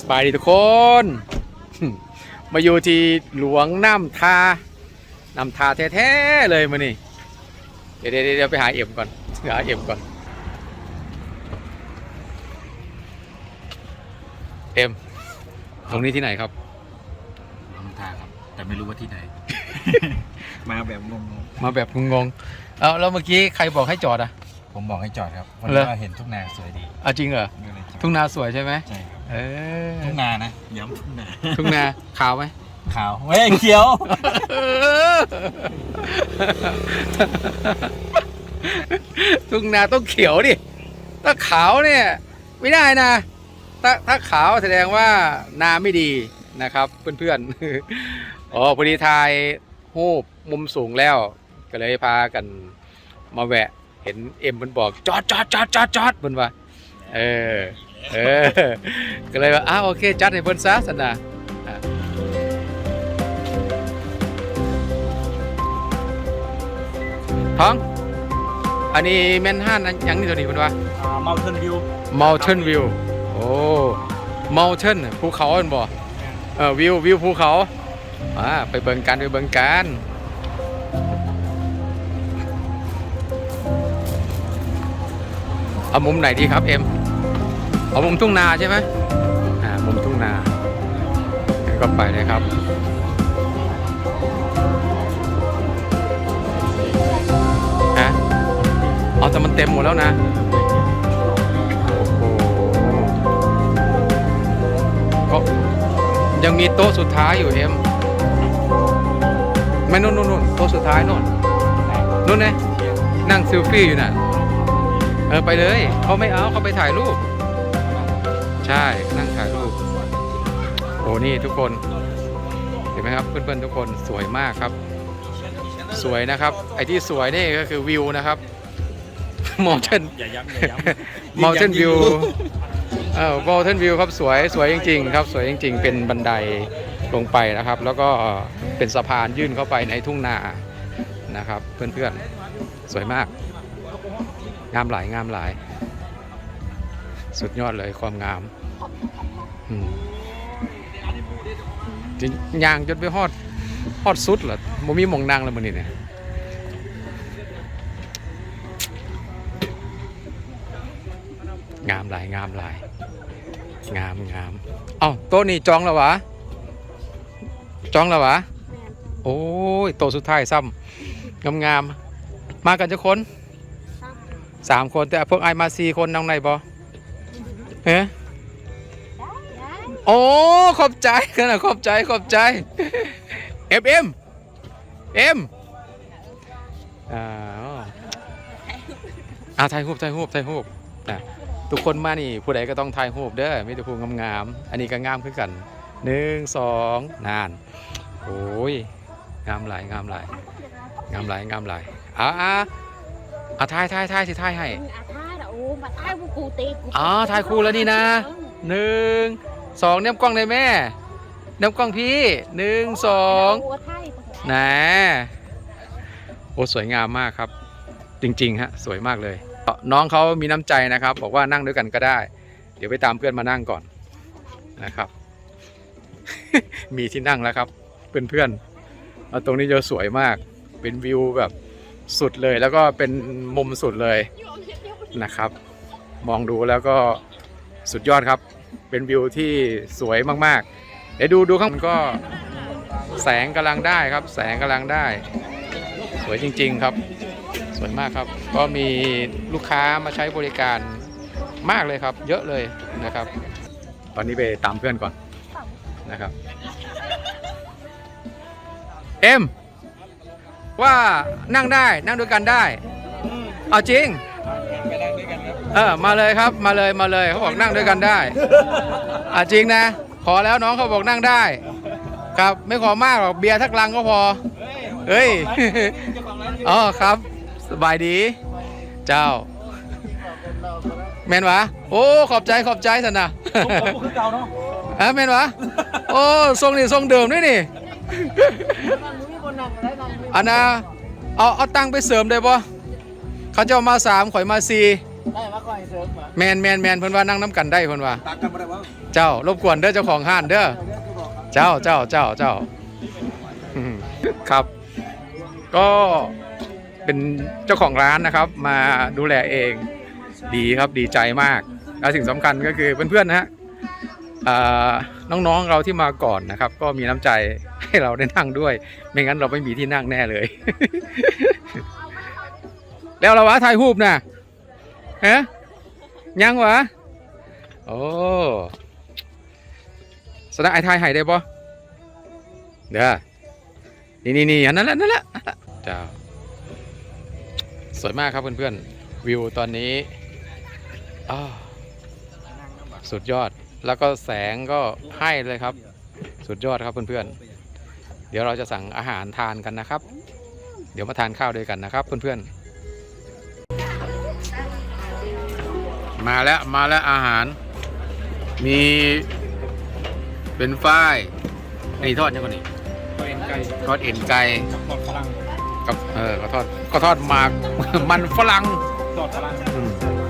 สบายดีทุกคน มาอยู่ที่หลวงน้ำทา น้ำทาแท้ๆเลยมานี่ เดี๋ยวเดี๋ยวเดี๋ยวไปหาเอ็มก่อนหาเอ็มก่อน เอ็ม ตรงนี้ที่ไหนครับลำทางครับ แต่ไม่รู้ว่าที่ไหน มาแบบงงมาแบบงงๆเอาแล้วเมื่อกี้ใครบอกให้จอดอะๆผมบอกให้จอดครับวันเหรนี้อว่าเห็นทุ่งนาสวยดีเอาจริงเหรอ ก็เลยจอดทุ่งนาสวยใช่ไหม ใช่ครับ เออทุ่งนานะย้ำทุ่งนาทุ่งนาขาวไหมขาวเฮ้ยเขียว ทุ่งนาต้องเขียวดิถ้าขาวเนี่ย ไม่ได้นะ ถ้าถ้าขาวแสดงว่านาไม่ดีนะครับเพื่อนๆอ๋อพอดีถ่ายรูปมุมสูงแล้ว ก็เลยพากันมาแวะ เห็นเอ็มมันบอกจอดจอดจอดจอดจอดมันว่า เออ เออ ก็เลยว่าอ้าวโอเค จัดให้เพิ่นซะสนะอะท้อง อันนี้แมนฮันอันหยังนี่ตัวนี้มันว่ามาเทินวิว Mountain View โอ้ Mountain ภูเขาอันบ่เออวิววิวภูเขาอ่าไปเบิ่งกันไปเบิ่งกันเอามุมไหนดีครับเอ็ม เอามุมทุ่งนาใช่ไหมอ่ามุมทุ่งนางั้นก็ไปเลยครับฮะเอาแต่มันเต็มหมดแล้วนะโอ้โหก็ยังมีโต๊ะสุดท้ายอยู่เอ็มไม่นู่นนู่นนู่นโต๊ะสุดท้ายนู่นนู่นไงนั่งซิลฟี่อยู่น่ะ เออไปเลย เขาไม่เอาเขาไปถ่ายรูป ใช่นั่งถ่ายรูปโอ้นี่ทุกคนเห็นไหมครับเพื่อนๆทุกคนสวยมากครับ สวยนะครับ ไอ้ที่สวยนี่ก็คือวิวนะครับมองเช่นอย่าย้ำอย่าย้ำ Mountain View เออ Mountain View ครับสวยสวยจริงๆครับ สวยจริง ๆ เป็นบันไดลงไปนะครับ แล้วก็เป็นสะพานยื่นเข้าไปในทุ่งนานะครับ เพื่อนๆสวยมาก งามหลายงามหลาย สุดยอดเลยความงามอืมจริงยางจนไปฮอดฮอดสุดเหรอมมีหมองนางแล้วมันนี่เนี่ยงามหลายงามหลาย งามงามเอ้าโต๊ะนี่จองแล้ววะจองแล้ววะโอ้ยโต๊ะสุดท้ายซ้ำงามงามๆมากันจะคนสามคนแต่พวกไอมาสี่คนน้องไหนบอ เฮ้โอ้ขอบใจกันนะขอบใจขอบใจเอ็มเอ็มเอ็มอ่าอ่าถ่ายรูปถ่ายรูปถ่ายรูปนะทุกคนมานี่ผู้ใดก็ต้องถ่ายรูปเด้อมีแต่ผู้งามๆอันนี้ก็งามขึ้นกันหนึ่งสองนานโอ้ยงามหลายงามหลายงามหลายงามหลายอ่าอ่าอ่าถ่ายถ่ายถ่ายสิถ่ายให้ อาท่าละโอ้มาท่ากูกูตีกูอ๋อถ่ายคู่แล้วนี่นะหนึ่งสองเนมกล้องเลยแม่เนมกล้องพี่หนึ่งสองโอ้ท่านะโอ้สวยงามมากครับ จริงๆฮะสวยมากเลย น้องเขามีน้ำใจนะครับ บอกว่านั่งด้วยกันก็ได้ เดี๋ยวไปตามเพื่อนมานั่งก่อนนะครับ มีที่นั่งแล้วครับเพื่อนๆเอาตรงนี้จะสวยมาก เป็นวิวแบบสุดเลยแล้วก็เป็นมุมสุดเลยนะครับ มองดูแล้วก็สุดยอดครับ เป็นวิวที่สวยมากๆ เดี๋ยวดูดูข้างบนก็แสงกำลังได้ครับ แสงกำลังได้ สวยจริง ๆครับ สวยมากครับ ก็มีลูกค้ามาใช้บริการมากเลยครับ เยอะเลยนะครับ ตอนนี้ไปตามเพื่อนก่อนนะครับ เอ็มว่านั่งได้นั่งด้วยกันได้ เอาจริง เออมาเลยครับมาเลยมาเลยเขาบอกนั่งด้วยกันได้อะจริงนะ ขอแล้วน้องเขาบอกนั่งได้ ครับไม่ขอมากหรอกเบียร์ทักลังก็พอเฮ้ยอ๋อครับสบายดี เจ้า แมนวะโอ้ขอบใจขอบใจสันนะผมคือเก่าเนาะฮะแมนวะโอ้ทรงนี่ทรงเดิมด้วยนี่อันนะเอาเอาตังไปเสริมได้ปะเขาจะมาสามข่อยมาสี่ ได้มาก่อยเสริมเหรอแมนแมนแมนเพิ่นว่านั่งน้ำกันได้เพิ่นว่า ตักกันมาได้บ้างเจ้ารบกวนเด้อเจ้าของห้านเด้อเดี๋ยวจะบอกครับเจ้าเจ้าเจ้าเจ้าอืมครับ ก็เป็นเจ้าของร้านนะครับ มาดูแลเองดีครับดีใจมากและสิ่งสำคัญก็คือเพื่อนๆนะฮะอ่าน้องๆเราที่มาก่อนนะครับ ก็มีน้ำใจให้เราได้นั่งด้วย ไม่งั้นเราไม่มีที่นั่งแน่เลย แล้วเราวะถ่ายรูปนะ ฮะยังวะโอ้สดงไอ้ถ่ายให้ได้ปะเด้อนี่นี่นี่อันนั้นแหละนั่นแหละนั่นแหละเจ้าสวยมากครับเพื่อนๆ วิวตอนนี้อ้าวสุดยอดแล้วก็แสงก็ให้เลยครับ สุดยอดครับเพื่อนๆ เดี๋ยวเราจะสั่งอาหารทานกันนะครับ เดี๋ยวมาทานข้าวด้วยกันนะครับเพื่อนๆ มาแล้วมาแล้วอาหาร มีเป็นฝ้ายอันนี้ทอดยังไงนี่เป็นไก่ทอดเอ็นไก่ทอดฝรั่งกับเออก็ทอดก็ทอดหมากมันฝรั่งทอดฝรั่งอืม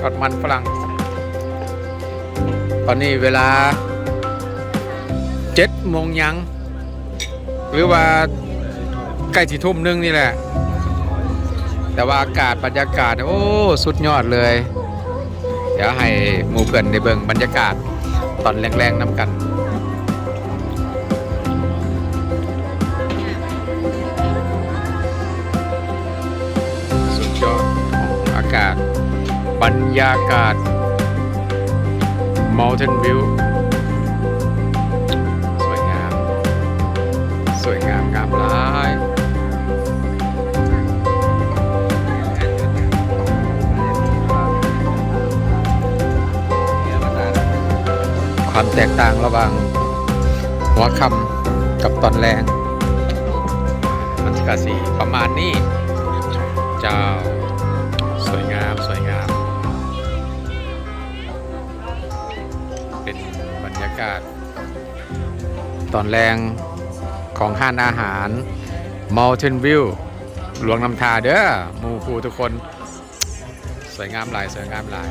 ทอดมันฝรั่ง ตอนนี้เวลาเจ็ดโมงยัง หรือว่าใกล้ที่ทุ่มหนึงนี่แหละ แต่ว่าอากาศบรรยากาศ โอ้ สุดยอดเลยเดี๋ยวให้หมู่เพื่อนได้เบิ่งบรรยากาศตอนแรงๆน้ำกันสุดยอดของอากาศ บรรยากาศ Mountain View สวยงาม สวยงามงามลา ความแตกต่างระหว่างหัวคำกับตอนแรงมันจะกสีประมาณนี้ เจ้า สวยงามสวยงาม เป็นบรรยากาศ ตอนแรงของห้านอาหาร Mountain View หลวงน้ำทาเด้อมู่ผู้ทุกคน สวยงามหลาย สวยงามหลาย